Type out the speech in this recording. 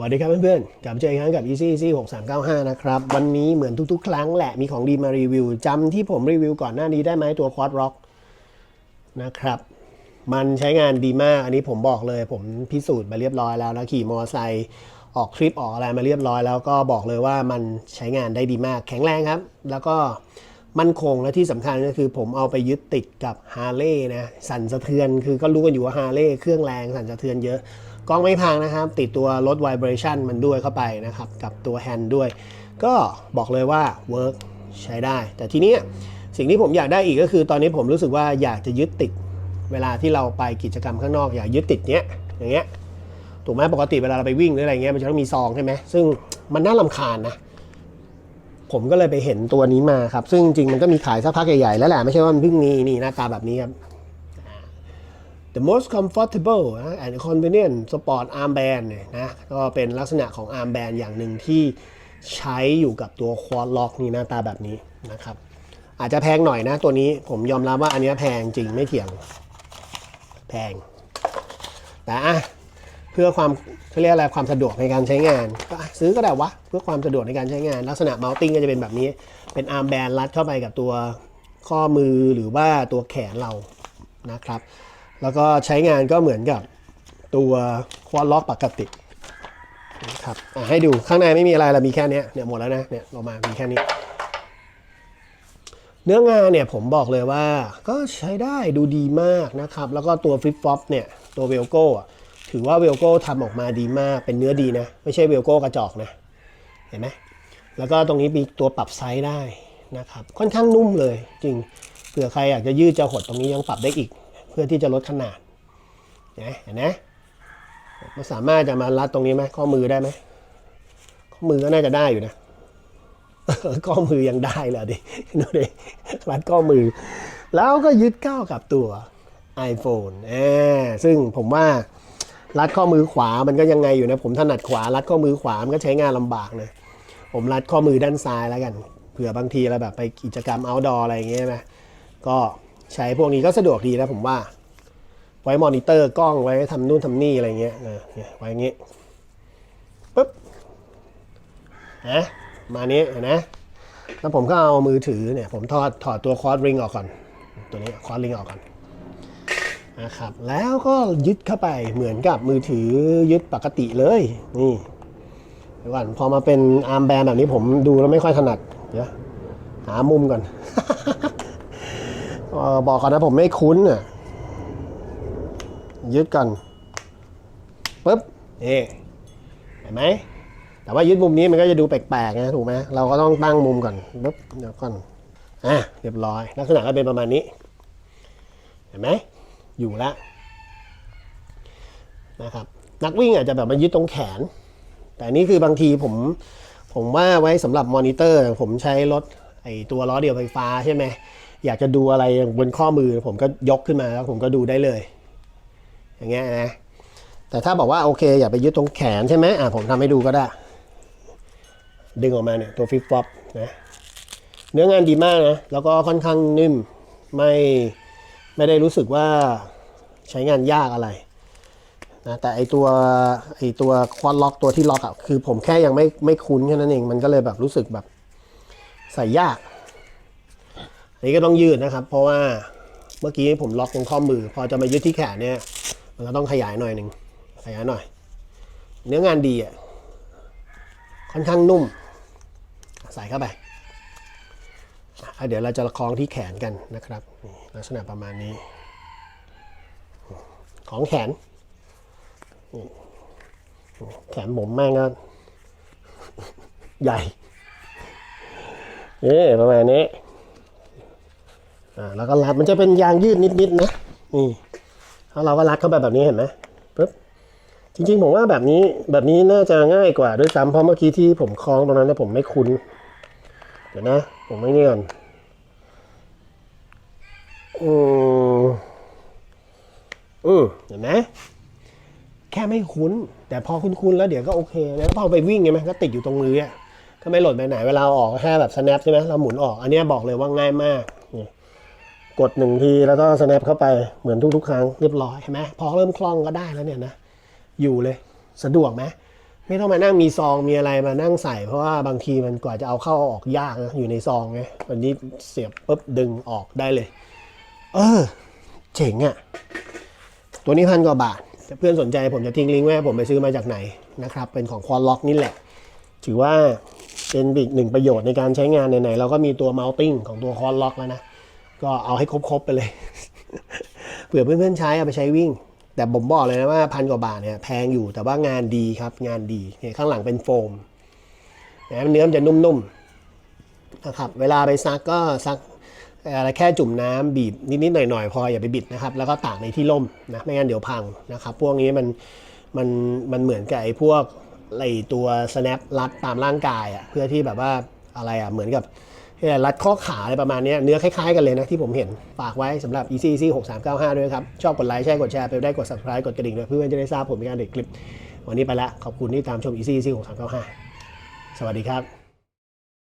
สวัสดีครับเพื่อนๆ กลับมาเจออีกครั้งกับ Easy Easy 6395 นะครับ วันนี้เหมือนทุกๆ ครั้งแหละ มีของดีมารีวิว จำที่ผมรีวิวก่อนหน้านี้ได้ไหมตัว Quad Rock นะครับ มันใช้งานดีมาก อันนี้ผมบอกเลย ผมพิสูจน์มาเรียบร้อยแล้วนะ ขี่มอเตอร์ไซค์ออกทริปออกอะไรมาเรียบร้อยแล้วก็บอกเลยว่ามันใช้งานได้ดีมาก แข็งแรงครับ แล้วก็ มั่นคงและที่สำคัญก็คือผมเอาไปยึดติดกับฮาร์เลย์นะสั่นสะเทือนคือก็รู้กันอยู่ว่าฮาร์เลย์เครื่องแรงสั่นสะเทือนเยอะกล้องไม่พังนะครับ ติดตัวลด vibration มันด้วยเข้าไปนะครับ กับตัวแฮนด์ด้วย ก็บอกเลยว่า work ใช้ได้ แต่ทีนี้สิ่งที่ผมอยากได้อีกก็คือ ตอนนี้ผมรู้สึกว่าอยากจะยึดติดเวลาที่เราไปกิจกรรมข้างนอก อยากยึดติดเนี้ยอย่างเงี้ยถูกไหมปกติเวลาเราไปวิ่งหรืออะไรเงี้ยมันจะต้องมีซองใช่ไหมซึ่งมันน่าลำคาญนะ ผมก็เลยไปเห็นตัวนี้มาครับ ซึ่งจริงๆมันก็มีขายสักพักใหญ่ๆแล้วแหละ ไม่ใช่ว่ามันเพิ่งมีนี่หน้าตาแบบนี้ครับ The most comfortable นะ and convenient sport armband เนี่ยนะก็เป็นลักษณะของ armband อย่างหนึ่งที่ใช้อยู่กับตัว quad lock นี่หน้าตาแบบนี้นะครับ อาจจะแพงหน่อยนะตัวนี้ผมยอมรับว่าอันนี้แพงจริงไม่เถียง แพง แต่อะ เพื่อความเขาเรียกอะไรความสะดวกในการใช้งาน ก็ซื้อก็ได้วะเพื่อความสะดวกในการใช้งาน ลักษณะ mounting ก็จะเป็นแบบนี้ เป็น arm band รัดเข้าไปกับตัวข้อมือหรือว่าตัวแขนเรานะครับ แล้วก็ใช้งานก็เหมือนกับตัวควอลล็อกปกตินะครับให้ดูข้างในไม่มีอะไรละมีแค่เนี้ยเนี่ยหมดแล้วนะเนี่ยลงมามีแค่นี้ เนื้องานเนี่ยผมบอกเลยว่าก็ใช้ได้ดูดีมากนะครับ แล้วก็ตัวฟลิปฟลอปเนี่ยตัวเวลโก้อะ ถือว่าเวลโก้ทำออกมาดีมากเป็นเนื้อดีนะ ไม่ใช่เวลโก้กระจอกนะ เห็นไหมแล้วก็ตรงนี้มีตัวปรับไซส์ได้นะครับ ค่อนข้างนุ่มเลยจริงเผื่อใครอยากจะยืดจะหดตรงนี้ยังปรับได้อีก เพื่อที่จะลดขนาดนะเห็นไหมมันสามารถจะมารัดตรงนี้ไหมข้อมือได้ไหมข้อมือก็น่าจะได้อยู่นะข้อมือยังได้เลยดิดูดิรัดข้อมือ แล้วก็ยึดเข้ากับตัว iPhone อ่าซึ่งผมว่า รัดข้อมือขวามันก็ยังไงอยู่นะ ผมถนัดขวารัดข้อมือขวามันก็ใช้งานลำบากนะผมรัดข้อมือด้านซ้ายแล้วกันเผื่อบางทีเราแบบไปกิจกรรม outdoor อะไรอย่างเงี้ยใช่ไหมก็ใช้พวกนี้ก็สะดวกดีนะผมว่า ไว้มอนิเตอร์กล้องไว้ทำนู่นทำนี่อะไรเงี้ยเออเนี่ยไว้อย่างงี้ปุ๊บนะมานี้เห็นนะแล้วผมก็เอามือถือเนี่ยผมถอดถอดตัวคอร์ดริงออกก่อน ตัวนี้คอร์ดริงออกก่อน นะครับแล้วก็ยึดเข้าไปเหมือนกับมือถือยึดปกติเลยนี่เดี๋ยวก่อนพอมาเป็นอาร์มแบนแบบนี้ผมดูแล้วไม่ค่อยถนัดเดี๋ยวหามุมก่อนออบอกก่อนนะผมไม่คุ้นอะยึดกันปุ๊บนี่เห็นไหมแต่ว่ายึดมุมนี้มันก็จะดูแปลกๆนะถูกไหมเราก็ต้องตั้งมุมก่อนปุ๊บเดี๋ยวก่อนอะเรียบร้อยลักษณะก็เป็นประมาณนี้เห็นไหม อยู่แล้วนะครับนักวิ่งอาจจะแบบมายึดตรงแขน แต่นนี้คือบางทีผมผมว่าไว้สำหรับมอนิเตอร์ ผมใช้รถไอตัวล้อเดียวไฟฟ้าใช่ไหมอยากจะดูอะไรบนข้อมือ ผมก็ยกขึ้นมาแล้วผมก็ดูได้เลย อย่างเงี้ยนะแต่ถ้าบอกว่าโอเค อย่าไปยึดตรงแขนใช่ไหมอะผมทำให้ดูก็ได้ ดึงออกมาเนี่ยตัวฟิปฟอปนะเนื้องานดีมากนะ แล้วก็ค่อนข้างนิ่มไม่ ไม่ได้รู้สึกว่าใช้งานยากอะไรนะแต่ไอตัวไอตัวควอนล็อกตัวที่ล็อกอะคือผมแค่ยังไม่ไม่คุ้นแค่นั้นเอง มันก็เลยแบบรู้สึกแบบใส่ยากอันนี้ก็ต้องยืดนะครับ เพราะว่าเมื่อกี้ผมล็อกตรงข้อมือ พอจะมายึดที่แขนเนี่ยมันก็ต้องขยายหน่อยหนึ่งขยายหน่อย เนื้องานดีอะค่อนข้างนุ่ม ใส่เข้าไป เดี๋ยวเราจะคล้องที่แขนกันนะครับ ลักษณะประมาณนี้ ของแขน แขนผมแม่งก็ใหญ่นี่ประมาณนี้อ่าแล้วก็รัดมันจะเป็นยางยืดนิดๆนะนี่แล้วเราก็รัดเข้าไปแบบนี้เห็นไหมปึ๊บจริงๆผมว่าแบบนี้แบบนี้น่าจะง่ายกว่าด้วยซ้ำเพราะเมื่อกี้ที่ผมคล้องตรงนั้นแล้วผมไม่คุ้น ดี๋ยวนะ ผมไม่นี่ก่อนอืมอืมเห็นไหมแค่ไม่คุ้น แต่พอคุ้นๆแล้วเดี๋ยวก็โอเคแล้วพอไปวิ่งไงไหมก็ติดอยู่ตรงมืออะก็ไม่หล่นไปไหนเวลาออกแค่แบบ snap ใช่ไหมเราหมุนออก อันนี้บอกเลยว่าง่ายมากนี่กดหนึ่งทีแล้วก็ snap เข้าไปเหมือนทุกๆ ครั้งเรียบร้อยเห็นไหมพอเริ่มคล่องก็ได้แล้วเนี่ยนะ อยู่เลย สะดวกไหม ไม่ต้องมานั่งมีซองมีอะไรมานั่งใส่ เพราะว่าบางทีมันกว่าจะเอาเข้าออกยากนะอยู่ในซองไงวันนี้เสียบปุ๊บดึงออกได้เลย เออ เจ๋งอะ่ะ ตัวนี้พันกว่าบาทแต่เพื่อนสนใจผมจะทิ้งลิงก์ไว้ผมไปซื้อมาจากไหนนะครับ เป็นของควอลล็อกนี่แหละ ถือว่าเป็นอีกหนึ่งประโยชน์ในการใช้งานไหนๆเราก็มีตัว mounting ของตัวคอนล็อกแล้วนะก็เอาให้ครบๆไปเลยเผื่อเพื่อนๆใช้เอาไปใช้วิ่ง แต่ผมบอกเลยนะว่าพันกว่าบาทเนี่ยแพงอยู่แต่ว่างานดีครับงานดีเนี่ยข้างหลังเป็นโฟมนะเนื้อมันจะนุ่มๆนะครับเวลาไปซักก็ซักอะไรแค่จุ่มน้ำบีบนิดๆหน่อยๆพออย่าไปบิดนะครับ แล้วก็ตากในที่ร่มนะไม่งั้นเดี๋ยวพังนะครับ พวกนี้มันมันมันเหมือนกับไอ้พวกไอ้ตัว snap รัดตามร่างกายอะ่ะเพื่อที่แบบว่าอะไรอะ่ะเหมือนกับ รัดข้อขาอะไรประมาณนี้เนื้อคล้ายๆกันเลยนะที่ผมเห็น ฝากไว้สำหรับ EC EC 6395 ด้วยครับ ชอบกดไลค์แชร์กดแชร์ไปได้กด subscribe กดกระดิ่งด้วยเพื่อนจะได้ทราบผมในการเด็ดคลิป วันนี้ไปละขอบคุณที่ตามชม EC EC 6395 สวัสดีครับ